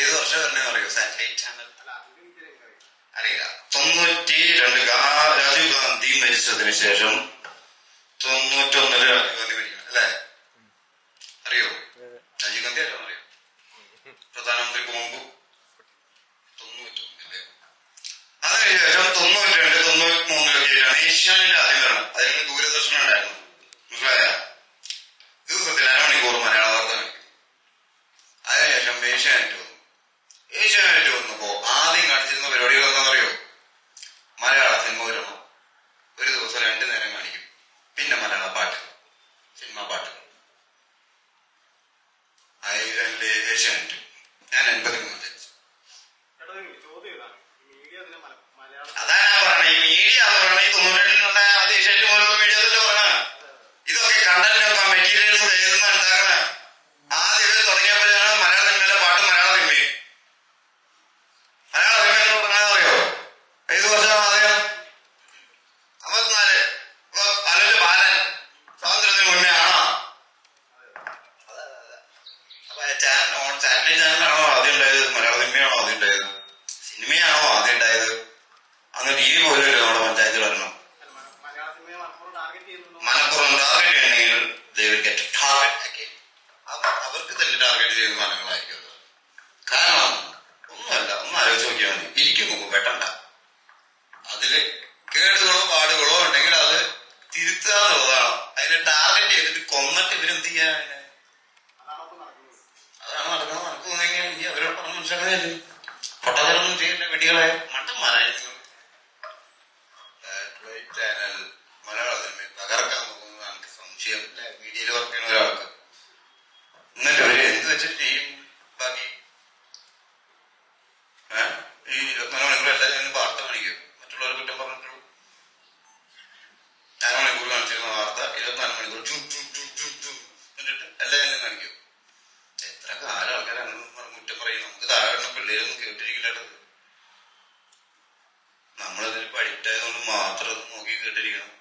ഏത് വർഷം അറിയോ? സാറ്റലൈറ്റ് ചാനൽ അറിയില്ല. തൊണ്ണൂറ്റി രണ്ട് രാജീവ് ഗാന്ധി മരിച്ചതിന് ശേഷം തൊണ്ണൂറ്റൊന്നിൽ രാജീവ് ഗാന്ധി മരിക്കണം അല്ലേ? അറിയോ? രാജീവ് ഗാന്ധി ആരാണെന്ന് അറിയോ? പ്രധാനമന്ത്രിക്ക് മുമ്പ് തൊണ്ണൂറ്റൊന്നിൽ. അതിനുശേഷം തൊണ്ണൂറ്റി രണ്ട് തൊണ്ണൂറ്റി മൂന്നിലൊക്കെയാണ് ഏഷ്യാനെറ്റ് ആദ്യം വരണം അതിന് ദൂരദർശനം ഉണ്ടായിരുന്നു മനസ്സിലായ ദിവസത്തിൽ അരമണിക്കൂർ മലയാള വാർത്ത കാണിക്കും അതിനുശേഷം ഏഷ്യാനെറ്റ് വന്നു ഏഷ്യാനെറ്റ് വന്നപ്പോ ആദ്യം കാണിച്ചിരുന്ന പരിപാടികൾ എന്താണെന്നറിയോ? മലയാള സിനിമ വരണം ഒരു ദിവസം രണ്ടു നേരം കാണിക്കും. പിന്നെ മലയാള പാട്ട്. സിനിമ പാട്ട്. ഐലൻഡിലെ ഏഷ്യാനെറ്റ്. ഞാൻ എൺപത്തി മൂന്ന് ജനിച്ചു ചേട്ടാ ഇത് ചോദ്യം ഇതാണ്. ഈ മീഡിയ അതിനെ മലയാളം അതാ ഞാൻ പറഞ്ഞത്. ഈ മീഡിയ എന്ന് പറഞ്ഞാൽ ഈ തൊണ്ണൂറ്റേഴിലുള്ള അത് ഏഷ്യാനെറ്റ് പോലുള്ള മീഡിയ തന്നെ പറഞ്ഞ ഇതൊക്കെ കണ്ടന്റൊക്കെ മെറ്റീരിയൽസ് എഴുതുന്ന ഉണ്ടാക്കണ ആദ്യം ഇവർ തുടങ്ങിയപ്പോഴാണ് മലയാള സിനിമയിലെ പാട്ട് മലയാള സിനിമയും മലയാള സിനിമ എന്ന് പറഞ്ഞാൽ അറിയോ ഏത് വർഷം ആദ്യം അമ്പത്തിനാല് ഇപ്പൊ അല്ലൊരു ബാലൻ സ്വാതന്ത്ര്യത്തിന് മുന്നേ ആണോ അതെ, അതെ, അതെ. അപ്പൊ ചാനൽ ഓൺ സാറ്റലൈറ്റ് ചാനലാണോ ആദ്യം ഉണ്ടായത് മലയാള സിനിമയാണോ ആദ്യം ഉണ്ടായത്? സിനിമയാണോ ആദ്യം ഉണ്ടായത്? അന്ന് ടി വി പോലും ഇല്ല നമ്മുടെ പഞ്ചായത്തിൽ വരണം മലപ്പുറം ടാർഗറ്റ് ടാർഗറ്റ് ചെയ്യണമെങ്കിൽ. അവർ അവർക്ക് തന്നെ ടാർഗറ്റ് ചെയ്യുന്ന സാധനങ്ങളായിരിക്കും. കാരണം ഒന്നുമല്ല ഒന്ന് ആലോചിച്ച് നോക്കിയാൽ മതി. ഇരിക്കും മുമ്പ് വെട്ടണ്ട. അതിൽ കേടുകളോ പാടുകളോ ഉണ്ടെങ്കിൽ അത് തിരുത്തുക എന്നുള്ളതാണ്. അതിനെ ടാർഗറ്റ് ചെയ്തിട്ട് കൊന്നിട്ട് ഇവരെന്ത് ചെയ്യാൻ കുറിച്ച് അങ്ങനെയല്ലേ ചെയ്യില്ല വെടികളെ മണ്ടന്മാരായിരുന്നു ചാനൽ തകർക്കാൻ സംശയം മീഡിയയിൽ വർക്ക് ചെയ്യുന്ന ഒരാൾക്ക്. എന്നിട്ട് അവർ എന്ത് വെച്ചിട്ട് ചെയ്യും? കാരണം പിള്ളേരൊന്നും കേട്ടിരിക്കില്ലത് നമ്മളതിൽ പഠിറ്റായതുകൊണ്ട് മാത്രം നോക്കി കേട്ടിരിക്കണം.